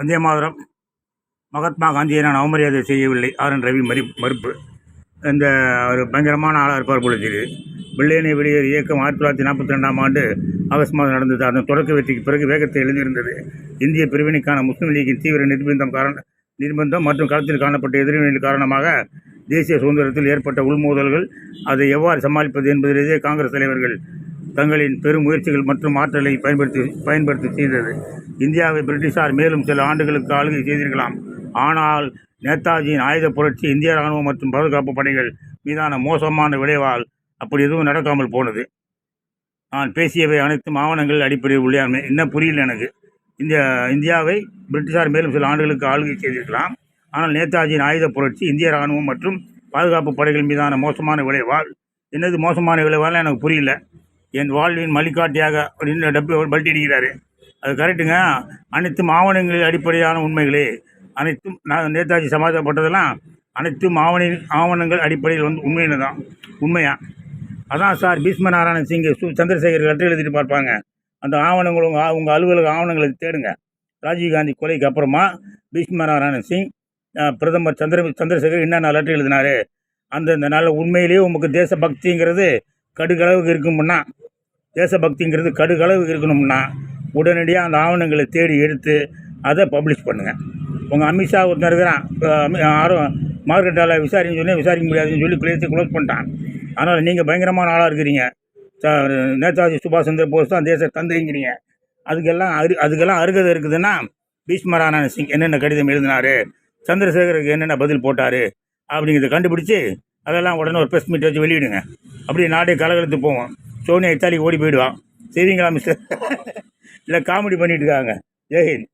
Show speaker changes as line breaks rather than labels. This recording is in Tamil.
வந்தே மாதரம். மகாத்மா காந்தியை நான் அவமரியாதை செய்யவில்லை. ஆர் என் ரவி மறி மறுப்பு. இந்த ஒரு பயங்கரமான ஆளாக இருப்பார் போல தெரியுது. வெள்ளையனை வெளியேறு இயக்கம் ஆயிரத்தி தொள்ளாயிரத்தி நாற்பத்தி ரெண்டாம் ஆண்டு ஆகஸ்ட் மாதம் நடந்தது. அதன் தொடக்க வெற்றிக்கு பிறகு வேகத்தை எழுந்திருந்தது. இந்திய பிரிவினைக்கான முஸ்லீம் லீக்கின் தீவிர நிர்பந்தம் காரண நிர்பந்தம் மற்றும் களத்தில் காணப்பட்ட எதிர்வினைகள் காரணமாக தேசிய சுதந்திரத்தில் ஏற்பட்ட உள்மோதல்கள் அதை எவ்வாறு சமாளிப்பது என்பதிலேயே காங்கிரஸ் தலைவர்கள் தங்களின் பெரும் முயற்சிகள் மற்றும் ஆற்றலை பயன்படுத்தி பயன்படுத்தி செய்தது. இந்தியாவை பிரிட்டிஷார் மேலும் சில ஆண்டுகளுக்கு ஆளுகை செய்திருக்கலாம். ஆனால் நேதாஜியின் ஆயுத புரட்சி இந்திய ராணுவம் மற்றும் பாதுகாப்பு படைகள் மீதான மோசமான விளைவால் அப்படி எதுவும் நடக்காமல் போனது. நான் பேசியவை அனைத்தும் ஆவணங்கள் அடிப்படையில் உள்ளாமை என்ன புரியல எனக்கு. இந்த இந்தியாவை பிரிட்டிஷார் மேலும் சில ஆண்டுகளுக்கு ஆளுகை செய்திருக்கலாம். ஆனால் நேதாஜியின் ஆயுத புரட்சி இந்திய ராணுவம் மற்றும் பாதுகாப்பு படைகள் மீதான மோசமான விளைவால் என்னது மோசமான விளைவால் எனக்கு புரியல. என் வாழ்வின் மலிகாட்டியாக அப்படின்னு டப்பு பல்ட்டி அடிக்கிறாரு அது கரெக்டுங்க அனைத்தும் ஆவணங்களின் அடிப்படையான உண்மைகளே. அனைத்தும் நான் நேதாஜி சமாதப்பட்டதெல்லாம் அனைத்தும் ஆவண ஆவணங்கள் அடிப்படையில் வந்து உண்மையில தான் உண்மையாக அதான் சார் பீஷ்ம நாராயண சிங் சு சந்திரசேகர் லெட்டர் எழுதிட்டு பார்ப்பாங்க. அந்த ஆவணங்கள் உங்கள் உங்கள் அலுவலக ஆவணங்களை தேடுங்க. ராஜீவ்காந்தி கொலைக்கு அப்புறமா பீஷ்ம நாராயண சிங் பிரதமர் சந்திர சந்திரசேகர் என்னென்ன லெட்டர் எழுதினாரு. அந்தந்த நாளில் உண்மையிலேயே உங்களுக்கு தேசபக்திங்கிறது கடுகளவுக்கு இருக்கும்னா தேசபக்திங்கிறது கடுகளவுக்கு இருக்கணும்னா உடனடியாக அந்த ஆவணங்களை தேடி எடுத்து அதை பப்ளிஷ் பண்ணுங்கள் உங்கள் அமித்ஷா ஒருத்தர் இருக்கிறான். யாரும் மார்க்கெட்டால் விசாரிங்க சொல்லி விசாரிக்க முடியாதுன்னு சொல்லி பிளேஸை க்ளோஸ் பண்ணிட்டான். அதனால் நீங்கள் பயங்கரமான ஆளாக இருக்கிறீங்க. ச- நேதாஜி சுபாஷ் சந்திர போஸ் தான் தேச தந்தைங்கிறீங்க. அதுக்கெல்லாம் அரு அதுக்கெல்லாம் அருகதை இருக்குதுன்னா பீஷ்மரான சிங் என்னென்ன கடிதம் எழுதினாரு சந்திரசேகருக்கு என்னென்ன பதில் போட்டார் அப்படிங்கிறத கண்டுபிடிச்சி அதெல்லாம் உடனே ஒரு ப்ரெஸ் மீட் வச்சு வெளியிடுங்க. அப்படியே நாடே கலகலத்து போவோம். சோனியா இத்தாலிக்கு ஓடி போயிடுவான். சரிங்களா மிஸ்டர் இல்லை காமெடி பண்ணிட்டு இருக்காங்க. ஜெயஹிந்த்